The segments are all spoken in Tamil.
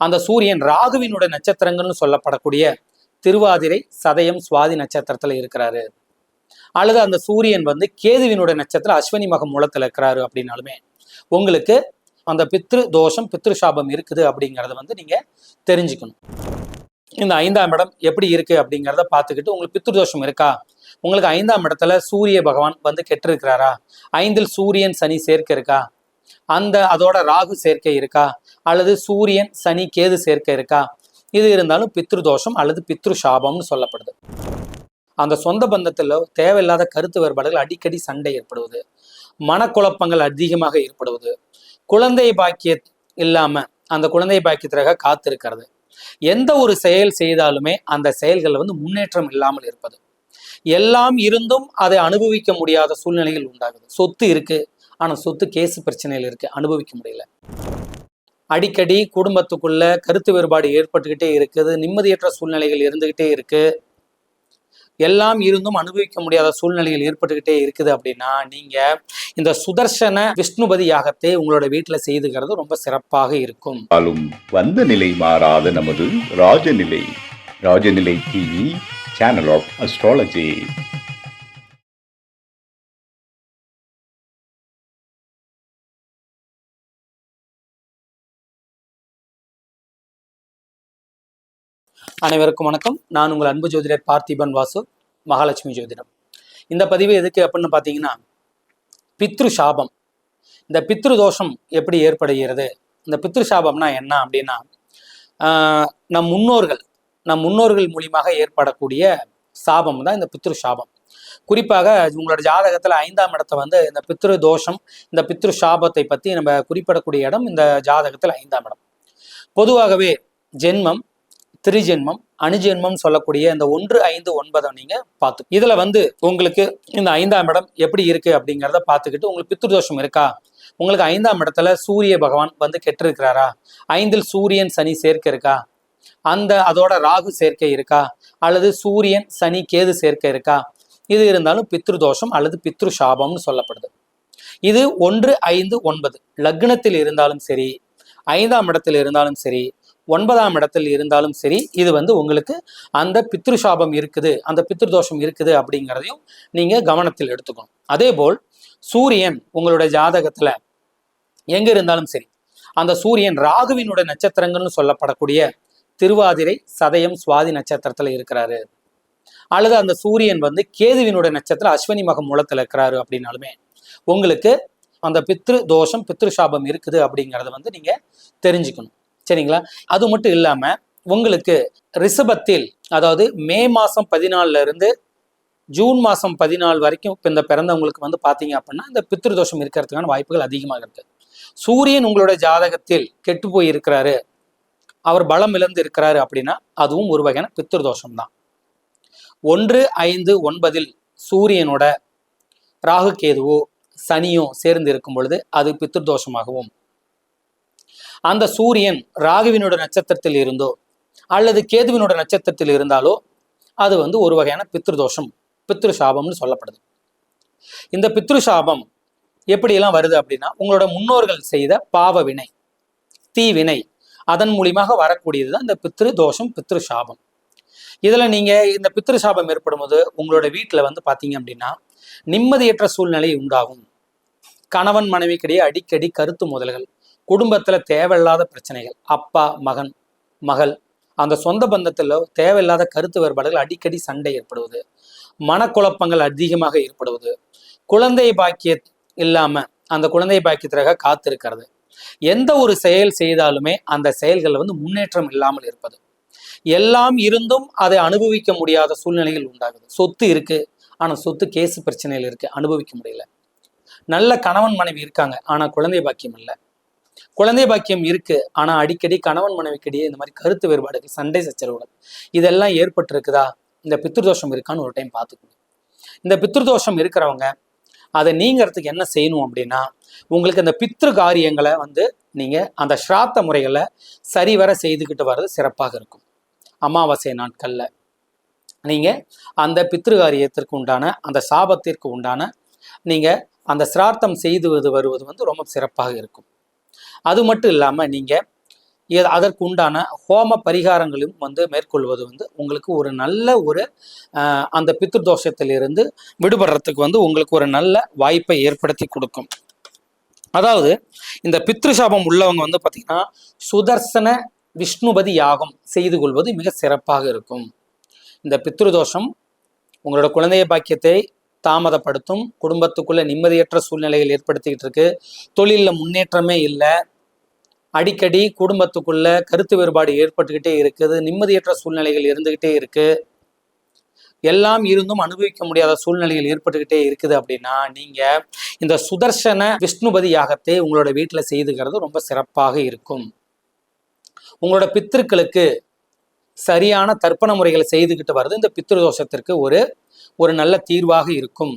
அந்த சூரியன் ராகுவினோட நட்சத்திரங்கள்னு சொல்லப்படக்கூடிய திருவாதிரை சதயம் சுவாதி நட்சத்திரத்துல இருக்கிறாரு. அல்லது அந்த சூரியன் வந்து கேதுவினுடைய நட்சத்திரம் அஸ்வினி மகம் மூலத்துல இருக்கிறாரு அப்படின்னாலுமே உங்களுக்கு அந்த பித்ரு தோஷம் பித்ரு சாபம் இருக்குது அப்படிங்கிறத வந்து நீங்க தெரிஞ்சுக்கணும். இந்த ஐந்தாம் இடம் எப்படி இருக்கு அப்படிங்கிறத பார்த்துக்கிட்டு உங்களுக்கு பித்ரு தோஷம் இருக்கா? உங்களுக்கு ஐந்தாம் இடத்துல சூரிய பகவான் வந்து கெட்டிருக்கிறாரா? ஐந்தில் சூரியன் சனி சேர்க்கை இருக்கா? அந்த அதோட ராகு சேர்க்கை இருக்கா? அல்லது சூரியன் சனி கேது சேர்க்கை இருக்கா? இது இருந்தாலும் பித்ரு தோஷம் அல்லது பித்ரு சாபம்னு சொல்லப்படுது. அந்த சொந்த பந்தத்தில் தேவையில்லாத கருத்து வேறுபாடுகள் அடிக்கடி சண்டை ஏற்படுவது மனக்குழப்பங்கள் அதிகமாக ஏற்படுவது குழந்தை பாக்கிய இல்லாம அந்த குழந்தை பாக்கியத்திற்காக காத்திருக்கிறது. எந்த ஒரு செயல் செய்தாலுமே அந்த செயல்கள் வந்து முன்னேற்றம் இல்லாமல் இருப்பது. எல்லாம் இருந்தும் அதை அனுபவிக்க முடியாத சூழ்நிலைகள் உண்டாகுது. சொத்து இருக்கு ஆனா சொத்து கேசு பிரச்சனைகள் இருக்கு அனுபவிக்க முடியல. அடிக்கடி குடும்பத்துக்குள்ள கருத்து வேறுபாடு ஏற்பட்டுக்கிட்டே இருக்குது. நிம்மதியற்ற சூழ்நிலைகள் இருந்துகிட்டே இருக்கு. எல்லாம் இருந்தும் அனுபவிக்க முடியாத சூழ்நிலைகள் ஏற்பட்டுக்கிட்டே இருக்குது அப்படின்னா நீங்க இந்த சுதர்சன விஷ்ணுபதி யாகத்தை உங்களோட வீட்டுல செய்துகிறது ரொம்ப சிறப்பாக இருக்கும். வந்த நிலை மாறாத நமது Rajanilai Rajanilai TV channel of astrology அனைவருக்கும் வணக்கம். நான் உங்கள் அன்பு ஜோதிடர் பார்த்திபன் வாசு மகாலட்சுமி ஜோதிடம். இந்த பதிவு எதுக்கு அப்படின்னு பார்த்தீங்கன்னா பித்ரு சாபம். இந்த பித்ரு தோஷம் எப்படி ஏற்படுகிறது? இந்த பித்ரு சாபம்னா என்ன அப்படின்னா நம் முன்னோர்கள் நம் முன்னோர்கள் மூலியமாக ஏற்படக்கூடிய சாபம் தான் இந்த பித்ரு சாபம். குறிப்பாக உங்களோட ஜாதகத்துல ஐந்தாம் இடத்தை வந்து இந்த பித்ரு தோஷம் இந்த பித்ரு சாபத்தை பத்தி நம்ம குறிப்பிடக்கூடிய இடம் இந்த ஜாதகத்தில் ஐந்தாம் இடம். பொதுவாகவே ஜென்மம் திரிஜென்மம் அணுஜென்மம் சொல்லக்கூடிய இந்த ஒன்று ஐந்து ஒன்பதை நீங்க பார்த்து இதுல வந்து உங்களுக்கு இந்த ஐந்தாம் இடம் எப்படி இருக்கு அப்படிங்கிறத பார்த்துக்கிட்டு உங்களுக்கு பித்ருதோஷம் இருக்கா? உங்களுக்கு ஐந்தாம் இடத்துல சூரிய பகவான் வந்து கெட்டிருக்கிறாரா? ஐந்தில் சூரியன் சனி சேர்க்கை இருக்கா? அந்த அதோட ராகு சேர்க்கை இருக்கா? அல்லது சூரியன் சனி கேது சேர்க்கை இருக்கா? இது இருந்தாலும் பித்ருதோஷம் அல்லது பித்ரு சாபம்னு சொல்லப்படுது. இது ஒன்று ஐந்து ஒன்பது. லக்னத்தில் இருந்தாலும் சரி ஐந்தாம் இடத்தில் இருந்தாலும் சரி ஒன்பதாம் இடத்தில் இருந்தாலும் சரி இது வந்து உங்களுக்கு அந்த பித்ருஷாபம் இருக்குது அந்த பித்ரு தோஷம் இருக்குது அப்படிங்கிறதையும் நீங்கள் கவனத்தில் எடுத்துக்கணும். அதே போல் சூரியன் உங்களுடைய ஜாதகத்தில் எங்கே இருந்தாலும் சரி அந்த சூரியன் ராகுவினுடைய நட்சத்திரங்கள்னு சொல்லப்படக்கூடிய திருவாதிரை சதயம் சுவாதி நட்சத்திரத்தில் இருக்கிறாரு. அல்லது அந்த சூரியன் வந்து கேதுவினுடைய நட்சத்திரம் அஸ்வினி மகம் மூலத்தில் இருக்கிறாரு அப்படின்னாலுமே உங்களுக்கு அந்த பித்ரு தோஷம் பித்ரு சாபம் இருக்குது அப்படிங்கிறத வந்து நீங்கள் தெரிஞ்சுக்கணும். சரிங்களா? அது மட்டும் இல்லாம உங்களுக்கு ரிஷபத்தில் அதாவது மே மாசம் பதினாலுல இருந்து ஜூன் மாதம் பதினாலு வரைக்கும் இப்போ இந்த பிறந்தவங்களுக்கு வந்து பார்த்தீங்க அப்படின்னா இந்த பித்ருதோஷம் இருக்கிறதுக்கான வாய்ப்புகள் அதிகமாக இருக்கு. சூரியன் உங்களோட ஜாதகத்தில் கெட்டு போய் இருக்கிறாரு அவர் பலம் இழந்து இருக்கிறாரு அப்படின்னா அதுவும் ஒரு வகையான பித்ருதோஷம் தான். ஒன்று ஐந்து ஒன்பதில் சூரியனோட ராகு கேதுவோ சனியோ சேர்ந்து இருக்கும் பொழுது அது பித்ருதோஷமாகவும் அந்த சூரியன் ராகுவினோட நட்சத்திரத்தில் இருந்தோ அல்லது கேதுவினோட நட்சத்திரத்தில் இருந்தாலோ அது வந்து ஒரு வகையான பித்ருதோஷம் பித்ரு சாபம்னு சொல்லப்படுது. இந்த பித்ரு சாபம் எப்படியெல்லாம் வருது அப்படின்னா உங்களோட முன்னோர்கள் செய்த பாவ வினை தீவினை அதன் மூலியமாக வரக்கூடியது தான் இந்த பித்ரு தோஷம் பித்ரு சாபம் இதில் நீங்கள் இந்த பித்ரு சாபம் ஏற்படும் போது உங்களோட வீட்டில் வந்து பார்த்தீங்க அப்படின்னா நிம்மதியற்ற சூழ்நிலை உண்டாகும். கணவன் மனைவிக்கிடையே அடிக்கடி கருத்து முதல்கள் குடும்பத்தில் தேவையில்லாத பிரச்சனைகள். அப்பா மகன் மகள். அந்த சொந்த பந்தத்தில் தேவையில்லாத கருத்து வேறுபாடுகள் அடிக்கடி சண்டை ஏற்படுவது. மனக்குழப்பங்கள் அதிகமாக ஏற்படுவது. குழந்தை பாக்கிய இல்லாமல் அந்த குழந்தை பாக்கியத்திற்காக காத்திருக்கிறது. எந்த ஒரு செயல் செய்தாலுமே அந்த செயல்கள் வந்து முன்னேற்றம் இல்லாமல் இருப்பது. எல்லாம் இருந்தும் அதை அனுபவிக்க முடியாத சூழ்நிலைகள் உண்டாகுது. சொத்து இருக்கு. ஆனால் சொத்து கேஸ் பிரச்சனையில் இருக்கு. அனுபவிக்க முடியல. நல்ல கணவன் மனைவி இருக்காங்க. ஆனால் குழந்தை பாக்கியம் இல்லை. குழந்தை பாக்கியம் இருக்கு. ஆனா அடிக்கடி கணவன் மனைவிக்கிடையே இந்த மாதிரி கருத்து வேறுபாடுகள் சண்டை சச்சரவுகள் இதெல்லாம் ஏற்பட்டிருக்குதா? இந்த பித்ருதோஷம் இருக்கான்னு ஒரு டைம் பார்த்துக்கணும் இந்த பித்ருதோஷம் இருக்கிறவங்க அதை நீங்கிறதுக்கு என்ன செய்யணும் அப்படின்னா உங்களுக்கு அந்த பித்ரு காரியங்களை வந்து நீங்க அந்த ஸ்ராத்த முறைகளை சரிவர செய்துக்கிட்டு வர்றது சிறப்பாக இருக்கும். அமாவாசை நாட்கள்ல. நீங்க அந்த பித்ரு காரியத்திற்கு உண்டான அந்த சாபத்திற்கு உண்டான நீங்க அந்த சிரார்த்தம் செய்து வருவது வந்து ரொம்ப சிறப்பாக இருக்கும். அது மட்டும் இல்லாமல் நீங்கள் அதற்கு உண்டான ஹோம பரிகாரங்களையும் வந்து மேற்கொள்வது வந்து உங்களுக்கு ஒரு நல்ல ஒரு அந்த பித்ரு தோஷத்திலிருந்து விடுபடுறதுக்கு வந்து உங்களுக்கு ஒரு நல்ல வாய்ப்பை ஏற்படுத்தி கொடுக்கும். அதாவது இந்த பித்ரு சாபம் உள்ளவங்க வந்து பார்த்தீங்கன்னா சுதர்சன விஷ்ணுபதி யாகம் செய்து கொள்வது மிக சிறப்பாக இருக்கும். இந்த பித்ரு தோஷம் உங்களோட குழந்தைய பாக்கியத்தை தாமதப்படுத்தும். குடும்பத்துக்குள்ள நிம்மதியற்ற சூழ்நிலைகள் ஏற்படுத்திக்கிட்டு இருக்கு. தொழிலில் முன்னேற்றமே இல்லை. அடிக்கடி குடும்பத்துக்குள்ள கருத்து வேறுபாடு ஏற்பட்டுக்கிட்டே இருக்குது. நிம்மதியற்ற சூழ்நிலைகள் இருந்துகிட்டே இருக்கு. எல்லாம் இருந்தும் அனுபவிக்க முடியாத சூழ்நிலைகள் ஏற்பட்டுக்கிட்டே இருக்குது அப்படின்னா நீங்க இந்த சுதர்சன விஷ்ணுபதி யாகத்தை உங்களோட வீட்டில் செய்துக்கிறது ரொம்ப சிறப்பாக இருக்கும். உங்களோட பித்திருக்களுக்கு சரியான தர்ப்பண முறைகளை செய்துக்கிட்டு வர்றது இந்த பித்ருதோஷத்திற்கு ஒரு ஒரு நல்ல தீர்வாக இருக்கும்.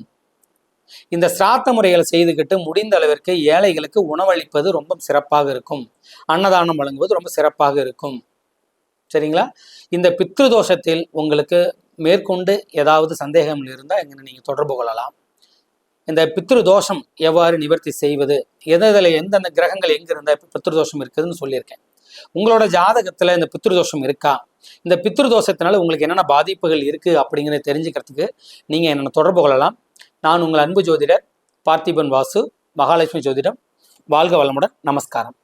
இந்த சிராத்த முறைகளை செய்துக்கிட்டு முடிந்த அளவிற்கு ஏழைகளுக்கு உணவளிப்பது ரொம்ப சிறப்பாக இருக்கும். அன்னதானம் வழங்குவது ரொம்ப சிறப்பாக இருக்கும். சரிங்களா? இந்த பித்ரு தோஷத்தில் உங்களுக்கு மேற்கொண்டு ஏதாவது சந்தேகம் இருந்தால் எங்களை நீங்கள் தொடர்பு கொள்ளலாம். இந்த பித்ரு தோஷம் எவ்வாறு நிவர்த்தி செய்வது? எதில் எந்தெந்த கிரகங்கள் எங்கே இருந்தால் இப்போ பித்ரு தோஷம் இருக்குதுன்னு சொல்லியிருக்கேன். உங்களோட ஜாதகத்தில் இந்த பித்ரு தோஷம் இருக்கா? இந்த பித்ருதோஷத்தினால உங்களுக்கு என்னென்ன பாதிப்புகள் இருக்குது அப்படிங்கிறத தெரிஞ்சுக்கிறதுக்கு நீங்கள் என்னென்ன தொடர்பு கொள்ளலாம். நான் உங்கள் அன்பு ஜோதிடர் பார்த்திபன் வாசு மகாலட்சுமி ஜோதிடம். வாழ்க வளமுடன். நமஸ்காரம்.